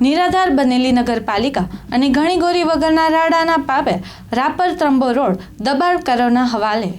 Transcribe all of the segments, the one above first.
નિરાધાર બનેલી નગરપાલિકા અને ઘણી ગોરી વગરના રાડાના પાપે રાપર ત્રંબો રોડ દબાણકારોના હવાલે.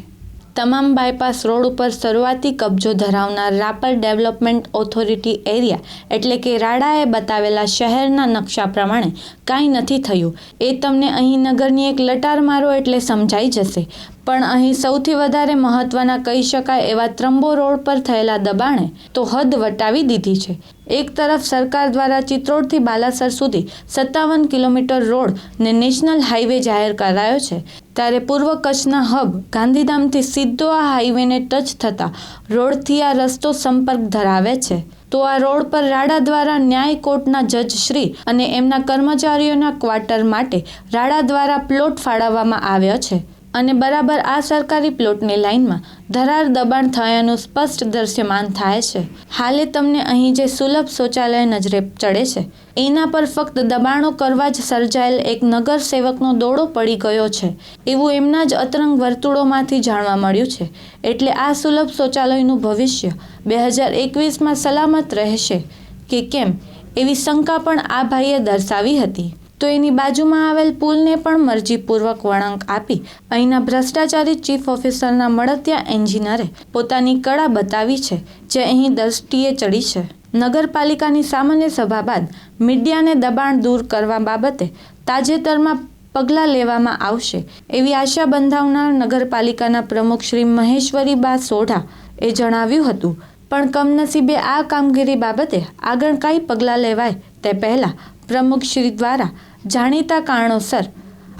તમામ બાયપાસ રોડ ઉપર શરૂઆતી કબજો ધરાવનાર રાપર ડેવલપમેન્ટ ઓથોરિટી એરિયા એટલે કે રાડાએ બતાવેલા શહેરના નકશા પ્રમાણે કાંઈ નથી થયું. એ તમને અહીં નગરની એક લટાર મારો એટલે સમજાઈ જશે. પણ અહીં સૌથી વધારે મહત્વના કહી શકાય એવા ત્રંબો રોડ પર થયેલા દબાણે તો હદ વટાવી દીધી છે. એક તરફ સરકાર દ્વારા ચિત્રોડથી બાલાસર સુધી સત્તાવન કિલોમીટર રોડ ને નેશનલ હાઈવે જાહેર કરાયો છે, ત્યારે પૂર્વ કચ્છના હબ ગાંધીધામથી સીધો આ હાઈવેને ટચ થતાં રોડથી આ રસ્તો સંપર્ક ધરાવે છે. તો આ રોડ પર રાડા દ્વારા ન્યાય કોર્ટના જજ શ્રી અને એમના કર્મચારીઓના ક્વાર્ટર માટે રાડા દ્વારા પ્લોટ ફાળવવામાં આવ્યો છે. અને બરાબર આ સરકારી પ્લોટની લાઇનમાં ધરાર દબાણ થયાનું સ્પષ્ટ દ્રશ્યમાન થાય છે. હાલે તમને અહીં જે સુલભ શૌચાલય નજરે ચડે છે, એના પર ફક્ત દબાણો કરવા જ સર્જાયેલ એક નગર સેવકનો દોડો પડી ગયો છે, એવું એમના જ અતરંગ વર્તુળોમાંથી જાણવા મળ્યું છે. એટલે આ સુલભ શૌચાલયનું ભવિષ્ય બે હજાર એકવીસમાં સલામત રહેશે કે કેમ, એવી શંકા પણ આ ભાઈએ દર્શાવી હતી. તો એની બાજુમાં આવેલ પુલને પણ મરજીપૂર્વક વળાંક આપી અહીંના ભ્રષ્ટાચારી ચીફ ઓફિસરના મળતિયા એન્જિનિયરે પોતાની કળા બતાવી છે, જે અહીં દ્રષ્ટિએ ચડી છે. નગરપાલિકાની સામાન્ય સભા બાદ મીડિયાને દબાણ દૂર કરવા બાબતે તાજેતરમાં પગલાં લેવામાં આવશે એવી આશા બંધાવનાર નગરપાલિકાના પ્રમુખ શ્રી મહેશ્વરી બા સોઢા એ જણાવ્યું હતું. પણ કમનસીબે આ કામગીરી બાબતે આગળ કાંઈ પગલાં લેવાય તે પહેલાં પ્રમુખ શ્રી દ્વારા જાણીતા કારણોસર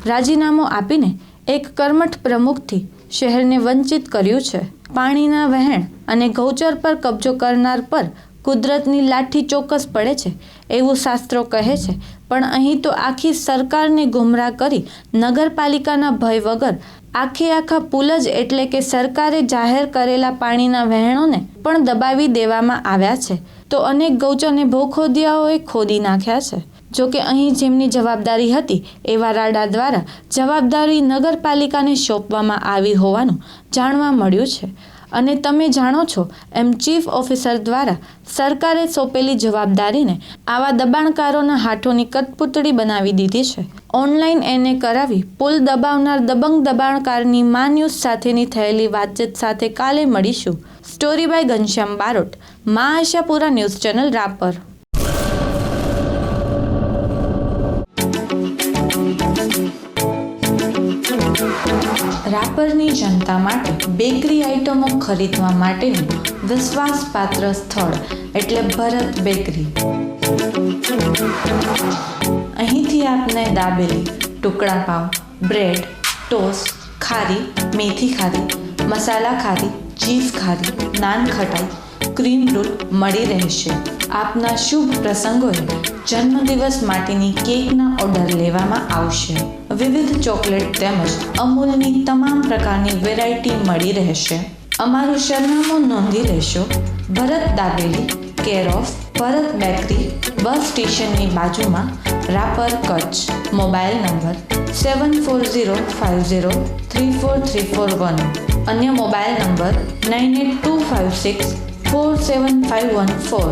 રાજીનામું આપીને એક કર્મઠ પ્રમુખથી શહેરને વંચિત કર્યું છે. પાણીના વહેણ અને ગૌચર પર કબજો કરનાર પર કુદરતની લાઠી ચોક્કસ પડે છે, એવું શાસ્ત્રો કહે છે. પણ અહીં તો આખી સરકારને ગુમરાહ કરી નગરપાલિકાના ભય વગર આખે આખા પુલ જ એટલે કે સરકારે જાહેર કરેલા પાણીના વહેણોને પણ દબાવી દેવામાં આવ્યા છે. તો અનેક ગૌચરને ભૂખોદિયાઓએ ખોદી નાખ્યા છે. જોકે અહીં જેમની જવાબદારી હતી એવા રાડા દ્વારા જવાબદારી નગરપાલિકાને સોંપવામાં આવી હોવાનું જાણવા મળ્યું છે. અને તમે જાણો છો, એમ ચીફ ઓફિસર દ્વારા સરકારે સોંપેલી જવાબદારીને આવા દબાણકારોના હાથોની કટપુતળી બનાવી દીધી છે. ઓનલાઈન એને કરાવી પુલ દબાવનાર દબંગ દબાણકારની મા ન્યૂઝ સાથેની થયેલી વાતચીત સાથે કાલે મળીશું. Story by Ghanshyam Barot, Maa Ashapura news channel Rapar. રાપરની જનતા માટે બેકરી આઇટમો ખરીદવા માટેનું વિશ્વાસપાત્ર સ્થળ એટલે ભરત બેકરી. અહીંથી આપને દાબેલી, ટુકડા પાવ, બ્રેડ, ટોસ્ટ, ખારી, મેથી ખારી, મસાલા ખારી, ચીઝ ખારી, નાન ખટાઈ, ક્રીમ રોલ મળી રહેશે. આપના શુભ પ્રસંગોએ જન્મદિવસ માટેની કેકના ઓર્ડર લેવામાં આવશે. વિવિધ ચોકલેટ તેમજ અમૂલની તમામ પ્રકારની વેરાયટી મળી રહેશે. અમારું સરનામું નોંધી લેશો. Bharat Dabeli care of Bharat bakery, bus સ્ટેશનની બાજુમાં Rapar Kutch. Mobile number seven four zero five zero three four three four one અન્ય mobile number nine eight two five six four seven five one four